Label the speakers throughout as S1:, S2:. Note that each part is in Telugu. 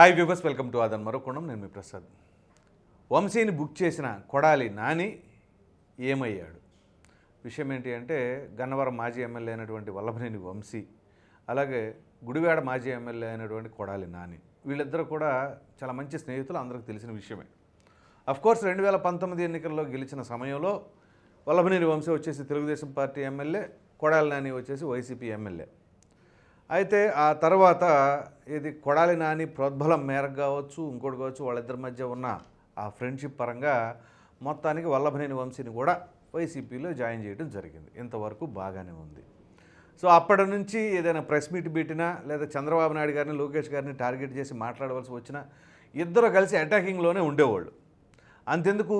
S1: హాయ్ వ్యూవర్స్ వెల్కమ్ టు ఆదన్ మరొకొండం నేను మీ ప్రసాద్. వంశీని బుక్ చేసిన కొడాలి నాని ఏమయ్యాడు? విషయం ఏంటి అంటే గన్నవరం మాజీ ఎమ్మెల్యే అయినటువంటి వల్లభనేని వంశీ అలాగే గుడివాడ మాజీ ఎమ్మెల్యే అయినటువంటి కొడాలి నాని వీళ్ళిద్దరూ కూడా చాలా మంచి స్నేహితులు అందరికీ తెలిసిన విషయమే. కోర్స్ రెండు వేల పంతొమ్మిది ఎన్నికల్లో గెలిచిన సమయంలో వల్లభనేని వంశీ వచ్చేసి తెలుగుదేశం పార్టీ ఎమ్మెల్యే కొడాలి నాని వచ్చేసి వైసీపీ ఎమ్మెల్యే. అయితే ఆ తర్వాత ఇది కొడాలి నాని ప్రోద్బలం మేరకు కావచ్చు ఇంకోటి కావచ్చు వాళ్ళిద్దరి మధ్య ఉన్న ఆ ఫ్రెండ్షిప్ పరంగా మొత్తానికి వల్లభనేని వంశీని కూడా వైసీపీలో జాయిన్ చేయడం జరిగింది. ఇంతవరకు బాగానే ఉంది. సో అప్పటి నుంచి ఏదైనా ప్రెస్ మీట్ పెట్టినా లేదా చంద్రబాబు నాయుడు గారిని లోకేష్ గారిని టార్గెట్ చేసి మాట్లాడవలసి వచ్చినా ఇద్దరు కలిసి అటాకింగ్లోనే ఉండేవాళ్ళు. అంతెందుకు?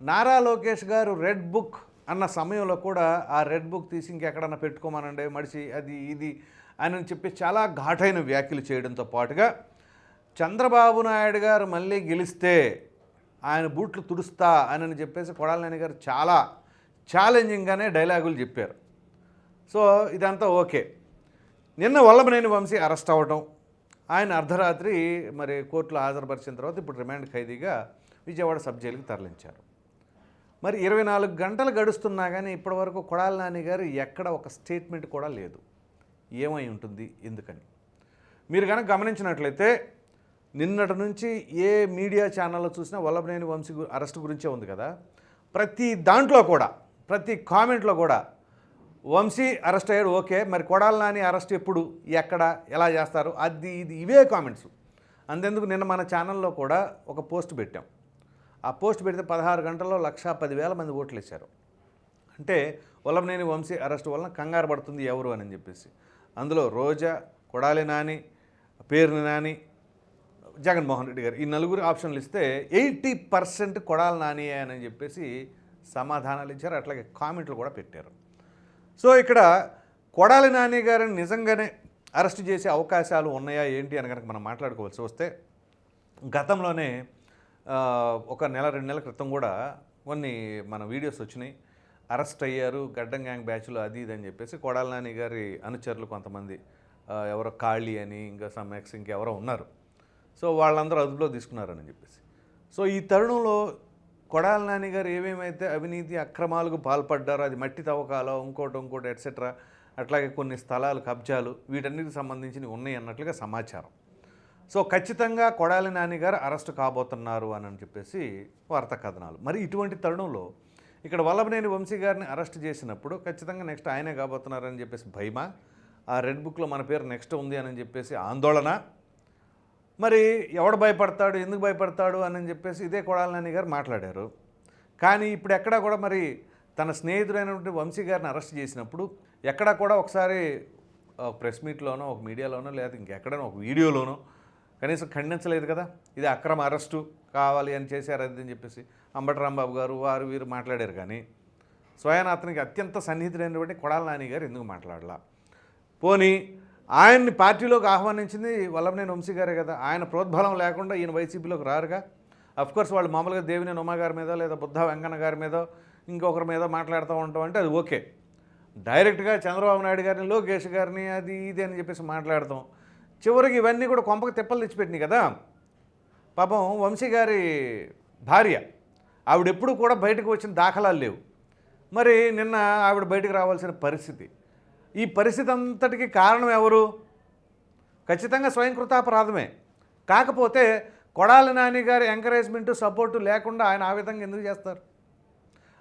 S1: నారా లోకేష్ గారు రెడ్ బుక్ అన్న సమయంలో కూడా ఆ రెడ్ బుక్ తీసి ఇంకెక్కడన్నా పెట్టుకోమనండి మడిచి అది ఇది అని చెప్పి చాలా ఘాటైన వ్యాఖ్యలు చేయడంతో పాటుగా చంద్రబాబు నాయుడు గారు మళ్ళీ గెలిస్తే ఆయన బూట్లు తుడుస్తా అని చెప్పేసి కొడాలని గారు చాలా ఛాలెంజింగ్గానే డైలాగులు చెప్పారు. సో ఇదంతా ఓకే. నిన్న వల్లభనేని వంశీ అరెస్ట్ అవ్వటం ఆయన అర్ధరాత్రి మరి కోర్టులో హాజరుపరిచిన తర్వాత ఇప్పుడు రిమాండ్ ఖైదీగా విజయవాడ సబ్ జైలుకి తరలించారు. మరి ఇరవై నాలుగు గంటలు గడుస్తున్నా కానీ ఇప్పటివరకు కొడాలి నాని గారు ఎక్కడ ఒక స్టేట్మెంట్ కూడా లేదు. ఏమై ఉంటుంది? ఎందుకని? మీరు కనుక గమనించినట్లయితే నిన్నటి నుంచి ఏ మీడియా ఛానల్లో చూసినా వల్లభనేని వంశీ అరెస్ట్ గురించే ఉంది కదా. ప్రతి దాంట్లో కూడా ప్రతి కామెంట్లో కూడా వంశీ అరెస్ట్ అయ్యాడు ఓకే. మరి కొడాలి నాని అరెస్ట్ ఎప్పుడు ఎక్కడ ఎలా చేస్తారు? అది ఇది ఇవే కామెంట్స్. అంతెందుకు నిన్న మన ఛానల్లో కూడా ఒక పోస్ట్ పెట్టాం. ఆ పోస్ట్ పెడితే పదహారు గంటల్లో లక్షా పదివేల మంది ఓట్లు వేశారు అంటే వల్లభనేని వంశీ అరెస్ట్ వలన కంగారు పడుతుంది ఎవరు అని చెప్పేసి. అందులో రోజా కొడాలి నాని పేరుని నాని జగన్మోహన్ రెడ్డి గారు ఈ నలుగురు ఆప్షన్లు ఇస్తే ఎయిటీ పర్సెంట్ కొడాలి నాని అని చెప్పేసి సమాధానాలు ఇచ్చారు. అట్లాగే కామెంట్లు కూడా పెట్టారు. సో ఇక్కడ కొడాలి నాని గారిని నిజంగానే అరెస్ట్ చేసే అవకాశాలు ఉన్నాయా ఏంటి అని కనుక మనం మాట్లాడుకోవాల్సి వస్తే గతంలోనే ఒక నెల రెండు నెలల క్రితం కూడా కొన్ని మన వీడియోస్ వచ్చినాయి. అరెస్ట్ అయ్యారు గడ్డం గ్యాంగ్ బ్యాచ్లు అది ఇది అని చెప్పేసి కొడాలి నాని గారి అనుచరులు కొంతమంది. ఎవరో కాళీ అని ఇంకా సమ్ ఎక్స్ ఇంకెవరో ఉన్నారు. సో వాళ్ళందరూ అదుపులో తీసుకున్నారని చెప్పేసి. సో ఈ తరుణంలో కొడాలి నాని గారు ఏమేమైతే అవినీతి అక్రమాలకు పాల్పడ్డారో అది మట్టి తవ్వకాలో ఇంకోటి ఇంకోటి ఎట్సెట్రా అట్లాగే కొన్ని స్థలాలు కబ్జాలు వీటన్నిటికి సంబంధించి ఉన్నాయి అన్నట్లుగా సమాచారం. సో ఖచ్చితంగా కొడాలి నాని గారు అరెస్ట్ కాబోతున్నారు అని అని చెప్పేసి వార్తా కథనాలు. మరి ఇటువంటి తరుణంలో ఇక్కడ వల్లభనేని వంశీ గారిని అరెస్ట్ చేసినప్పుడు ఖచ్చితంగా నెక్స్ట్ ఆయనే కాబోతున్నారని చెప్పేసి భయమా? ఆ రెడ్ బుక్లో మన పేరు నెక్స్ట్ ఉంది అని చెప్పేసి ఆందోళన? మరి ఎవడు భయపడతాడు? ఎందుకు భయపడతాడు? అని చెప్పేసి ఇదే కొడాలి నాని గారు మాట్లాడారు. కానీ ఇప్పుడు ఎక్కడా కూడా మరి తన స్నేహితుడైనటువంటి వంశీ గారిని అరెస్ట్ చేసినప్పుడు ఎక్కడా కూడా ఒకసారి ప్రెస్ మీట్లోనో ఒక మీడియాలోనో లేదా ఇంకెక్కడైనా ఒక వీడియోలోనో కనీసం ఖండించలేదు కదా. ఇది అక్రమ అరెస్టు కావాలి అని చేశారు అది అని చెప్పేసి అంబటి రాంబాబు గారు వారు వీరు మాట్లాడారు కానీ స్వయాన అతనికి అత్యంత సన్నిహితుడైనటువంటి కొడాల నాని గారు ఎందుకు మాట్లాడలా? పోనీ ఆయన్ని పార్టీలోకి ఆహ్వానించింది వల్లభనేని వంశీ గారే కదా. ఆయన ప్రోద్బలం లేకుండా ఈయన వైసీపీలోకి రారుగా? అఫ్కోర్స్ వాళ్ళు మామూలుగా దేవినేని ఉమా గారి మీద లేదా బుద్ధ వెంకన్న గారి మీద ఇంకొకరి మీద మాట్లాడుతూ ఉంటాం అంటే అది ఓకే. డైరెక్ట్గా చంద్రబాబు నాయుడు గారిని లోకేష్ గారిని అది ఇది అని చెప్పేసి మాట్లాడతాం. చివరికి ఇవన్నీ కూడా కొంపకు తిప్పలు తెచ్చిపెట్టినాయి కదా. పాపం వంశీ గారి భార్య ఆవిడెప్పుడు కూడా బయటకు వచ్చిన దాఖలాలు లేవు. మరి నిన్న ఆవిడ బయటకు రావాల్సిన పరిస్థితి. ఈ పరిస్థితి అంతటికి కారణం ఎవరు? ఖచ్చితంగా స్వయంకృతాపరాధమే. కాకపోతే కొడాలి నాని గారి ఎంకరేజ్మెంట్ సపోర్టు లేకుండా ఆయన ఆ విధంగా ఎందుకు చేస్తారు?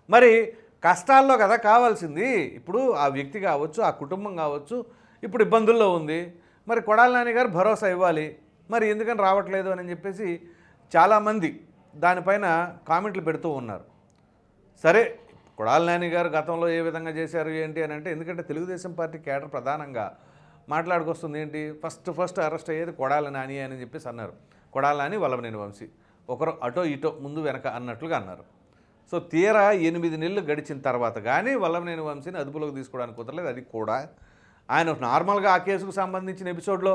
S1: మరి కష్టాల్లో కదా కావాల్సింది. ఇప్పుడు ఆ వ్యక్తి కావచ్చు ఆ కుటుంబం కావచ్చు ఇప్పుడు ఇబ్బందుల్లో ఉంది. మరి కొడాల నాని గారు భరోసా ఇవ్వాలి. మరి ఎందుకని రావట్లేదు అని చెప్పేసి చాలామంది దానిపైన కామెంట్లు పెడుతూ ఉన్నారు. సరే కొడాల నాని గారు గతంలో ఏ విధంగా చేశారు ఏంటి అని అంటే ఎందుకంటే తెలుగుదేశం పార్టీ కేటర్ ప్రధానంగా మాట్లాడుకొస్తుంది ఏంటి? ఫస్ట్ ఫస్ట్ అరెస్ట్ అయ్యేది కొడాల నాని అని చెప్పేసి అన్నారు. కొడాల నాని వల్లభనేని వంశీ. ఒకరు అటో ఇటో ముందు వెనక అన్నట్లుగా అన్నారు. సో తీరా ఎనిమిది నెలలు గడిచిన తర్వాత కానీ వల్లభనేని వంశీని అదుపులోకి తీసుకోవడానికి కుదరలేదు. అది కూడా ఆయన నార్మల్గా ఆ కేసుకు సంబంధించిన ఎపిసోడ్లో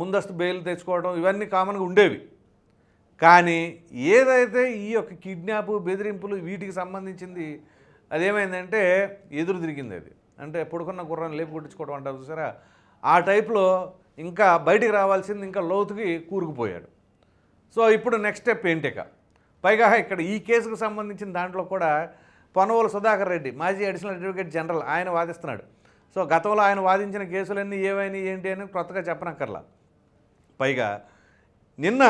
S1: ముందస్తు బెయిల్ తెచ్చుకోవడం ఇవన్నీ కామన్గా ఉండేవి. కానీ ఏదైతే ఈ యొక్క కిడ్నాప్ బెదిరింపులు వీటికి సంబంధించింది అదేమైందంటే ఎదురు తిరిగింది అది అంటే పొడుకున్న గుర్రాన్ని లేపు కొట్టించుకోవడం అంటారు చూసారా? ఆ టైప్లో ఇంకా బయటికి రావాల్సింది ఇంకా లోతుకి కూరుకుపోయాడు. సో ఇప్పుడు నెక్స్ట్ స్టెప్ ఏంటిక పైగా ఇక్కడ ఈ కేసుకు సంబంధించిన దాంట్లో కూడా పొనవోలు సుధాకర్ రెడ్డి మాజీ అడిషనల్ అడ్వకేట్ జనరల్ ఆయన వాదిస్తున్నాడు. సో గతంలో ఆయన వాదించిన కేసులన్నీ ఏవైనా ఏంటి అని కొత్తగా చెప్పనక్కర్లా. పైగా నిన్న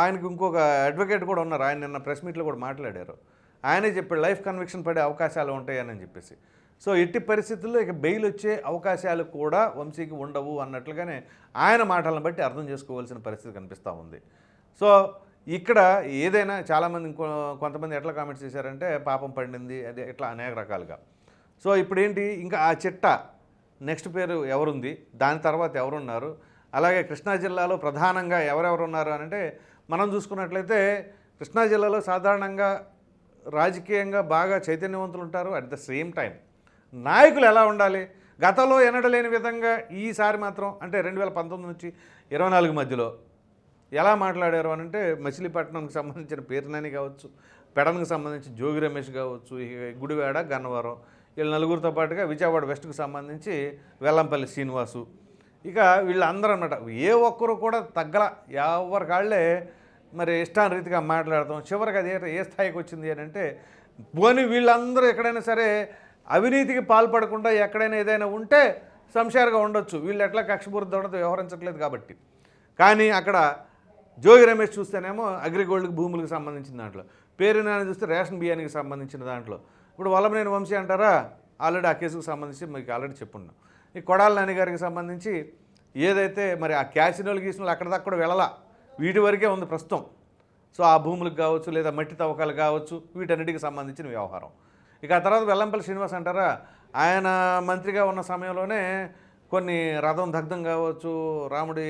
S1: ఆయనకు ఇంకొక అడ్వకేట్ కూడా ఉన్నారు. ఆయన నిన్న ప్రెస్ మీట్లో కూడా మాట్లాడారు. ఆయనే చెప్పాడు లైఫ్ కన్విక్షన్ పడే అవకాశాలు ఉంటాయని చెప్పేసి. సో ఎట్టి పరిస్థితుల్లో ఇక బెయిల్ వచ్చే అవకాశాలు కూడా వంశీకి ఉండవు అన్నట్లుగానే ఆయన మాటలను బట్టి అర్థం చేసుకోవాల్సిన పరిస్థితి కనిపిస్తూ ఉంది. సో ఇక్కడ ఏదైనా చాలామంది కొంతమంది ఎట్లా కామెంట్స్ చేశారంటే పాపం పండింది అది ఇట్లా అనేక రకాలుగా. సో ఇప్పుడేంటి? ఇంకా ఆ చిట్ట నెక్స్ట్ పేరు ఎవరుంది? దాని తర్వాత ఎవరున్నారు? అలాగే కృష్ణా జిల్లాలో ప్రధానంగా ఎవరెవరు ఉన్నారు అని అంటే మనం చూసుకున్నట్లయితే కృష్ణా జిల్లాలో సాధారణంగా రాజకీయంగా బాగా చైతన్యవంతులు ఉంటారు అట్ ద సేమ్ టైం. నాయకులు ఎలా ఉండాలి? గతంలో ఎనడలేని విధంగా ఈసారి మాత్రం అంటే రెండు వేల పంతొమ్మిది నుంచి ఇరవై నాలుగు మధ్యలో ఎలా మాట్లాడారు అని అంటే మచిలీపట్నంకి సంబంధించిన పేరునాని కావచ్చు పెడన్కి సంబంధించి జోగి రమేష్ కావచ్చు గుడివాడ గన్నవరం వీళ్ళ నలుగురితో పాటుగా విజయవాడ వెస్ట్కు సంబంధించి వెల్లంపల్లి శ్రీనివాసు. ఇక వీళ్ళందరూ అన్నమాట ఏ ఒక్కరు కూడా తగ్గల ఎవరి కాళ్ళే మరి ఇష్టానురీతిగా మాట్లాడతాం. చివరికి అది ఏ- స్థాయికి వచ్చింది అని అంటే పోనీ వీళ్ళందరూ ఎక్కడైనా సరే అవినీతికి పాల్పడకుండా ఎక్కడైనా ఏదైనా ఉంటే సంశారుగా ఉండొచ్చు. వీళ్ళు ఎట్లా కక్షపూరిత వ్యవహరించట్లేదు కాబట్టి. కానీ అక్కడ జోగి రమేష్ చూస్తేనేమో అగ్రిగోల్డ్కి భూములకు సంబంధించిన దాంట్లో పేరు నాని చూస్తే రేషన్ బియ్యానికి సంబంధించిన దాంట్లో ఇప్పుడు వల్లభనేని వంశీ అంటారా? ఆల్రెడీ ఆ కేసుకు సంబంధించి మీకు ఆల్రెడీ చెప్పున్నాం. ఈ కొడాల నాని గారికి సంబంధించి ఏదైతే మరి ఆ క్యాసినోలు గీసినోలు అక్కడ దాకా కూడా వెళ్ళలా? వీటి వరకే ఉంది ప్రస్తుతం. సో ఆ భూములకు కావచ్చు లేదా మట్టి తవ్వకాలు కావచ్చు వీటన్నిటికి సంబంధించిన వ్యవహారం. ఇక ఆ తర్వాత వెల్లంపల్లి శ్రీనివాస్ అంటారా? ఆయన మంత్రిగా ఉన్న సమయంలోనే కొన్ని రథం దగ్ధం కావచ్చు రాముడి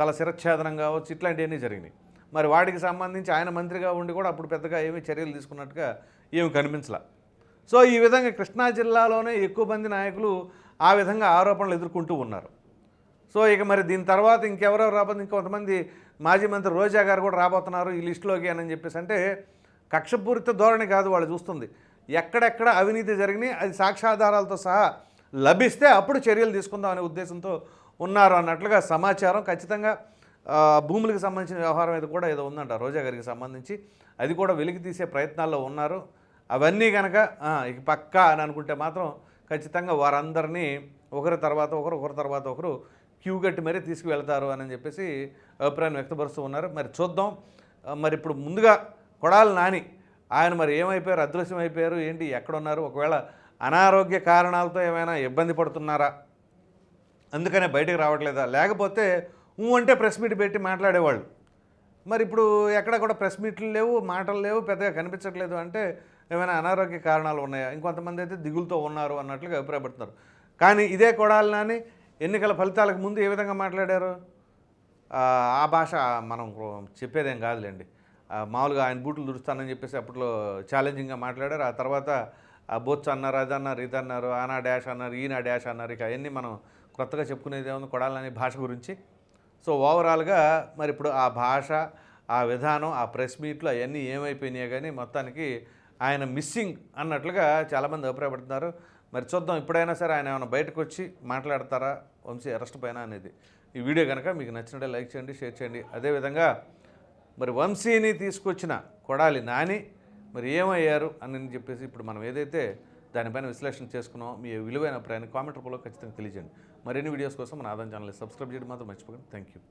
S1: తల శిరచ్ఛేదనం కావచ్చు ఇట్లాంటివన్నీ జరిగినాయి. మరి వాటికి సంబంధించి ఆయన మంత్రిగా ఉండి కూడా అప్పుడు పెద్దగా ఏమీ చర్యలు తీసుకున్నట్టుగా ఏమి కనిపించలే. సో ఈ విధంగా కృష్ణా జిల్లాలోనే ఎక్కువ మంది నాయకులు ఆ విధంగా ఆరోపణలు ఎదుర్కొంటూ ఉన్నారు. సో ఇక మరి దీని తర్వాత ఇంకెవరెవరు రాబోతుంది ఇంకొంతమంది మాజీ మంత్రి రోజా గారు కూడా రాబోతున్నారు ఈ లిస్టులోకి అని చెప్పేసి. అంటే కక్షపూరిత ధోరణి కాదు వాళ్ళు చూస్తుంది. ఎక్కడెక్కడ అవినీతి జరిగినాయి అది సాక్ష్యాధారాలతో సహా లభిస్తే అప్పుడు చర్యలు తీసుకుందాం అనే ఉద్దేశంతో ఉన్నారు అన్నట్లుగా సమాచారం. ఖచ్చితంగా భూములకు సంబంధించిన వ్యవహారం అయితే కూడా ఏదో ఉందంట రోజా గారికి సంబంధించి. అది కూడా వెలికి తీసే ప్రయత్నాల్లో ఉన్నారు. అవన్నీ కనుక ఇక పక్కా అని అనుకుంటే మాత్రం ఖచ్చితంగా వారందరినీ ఒకరి తర్వాత ఒకరు ఒకరి తర్వాత ఒకరు క్యూ కట్టి మరీ తీసుకువెళ్తారు అని చెప్పేసి అభిప్రాయం వ్యక్తపరుస్తూ ఉన్నారు. మరి చూద్దాం. మరి ఇప్పుడు ముందుగా కొడాలి నాని. ఆయన మరి ఏమైపోయారు? అదృశ్యం అయిపోయారు? ఏంటి? ఎక్కడున్నారు? ఒకవేళ అనారోగ్య కారణాలతో ఏమైనా ఇబ్బంది పడుతున్నారా? అందుకనే బయటకు రావట్లేదా? లేకపోతే ఊ అంటే ప్రెస్ మీట్ పెట్టి మాట్లాడేవాళ్ళు. మరి ఇప్పుడు ఎక్కడ కూడా ప్రెస్ మీట్లు లేవు మాటలు లేవు పెద్దగా కనిపించట్లేదు అంటే ఏమైనా అనారోగ్య కారణాలు ఉన్నాయా? ఇంకొంతమంది అయితే దిగులుతో ఉన్నారు అన్నట్లుగా అభిప్రాయపడుతున్నారు. కానీ ఇదే కొడాలని ఎన్నికల ఫలితాలకు ముందు ఏ విధంగా మాట్లాడారు? ఆ, భాష మనం చెప్పేదేం కాదులేండి. మామూలుగా ఆయన బూట్లు దురుస్తానని చెప్పేసి అప్పట్లో ఛాలెంజింగ్గా మాట్లాడారు. ఆ తర్వాత ఆ బొచ్చు అన్నారు అది అన్నారు ఇది అన్నారు ఆనా డాష్ అన్నారు ఈనా డాష్ అన్నారు ఇక అవన్నీ మనం కొత్తగా చెప్పుకునేది ఏముంది కొడాలని భాష గురించి. సో ఓవరాల్గా మరి ఇప్పుడు ఆ భాష ఆ విధానం ఆ ప్రెస్ మీట్లు అవన్నీ ఏమైపోయినాయో కానీ మొత్తానికి ఆయన మిస్సింగ్ అన్నట్లుగా చాలామంది అభిప్రాయపడుతున్నారు. మరి చూద్దాం ఇప్పుడైనా సరే ఆయన ఏమైనా బయటకు వచ్చి మాట్లాడతారా? వంశీ అరెస్ట్ పైన అనేది. ఈ వీడియో కనుక మీకు నచ్చినట్టే లైక్ చేయండి షేర్ చేయండి. అదేవిధంగా మరి వంశీని తీసుకొచ్చిన కొడాలి నాని మరి ఏమయ్యారు అని చెప్పేసి ఇప్పుడు మనం ఏదైతే దానిపైన విశ్లేషణ చేసుకున్నాం మీ విలువైన అభిప్రాయాన్ని కామెంట్ రూపంలో ఖచ్చితంగా తెలియజేయండి. మరిన్ని వీడియోస్ కోసం మన ఆదాయం ఛానల్ సబ్స్క్రైబ్ చేయడం మాత్రం మర్చిపోకండి. Thank you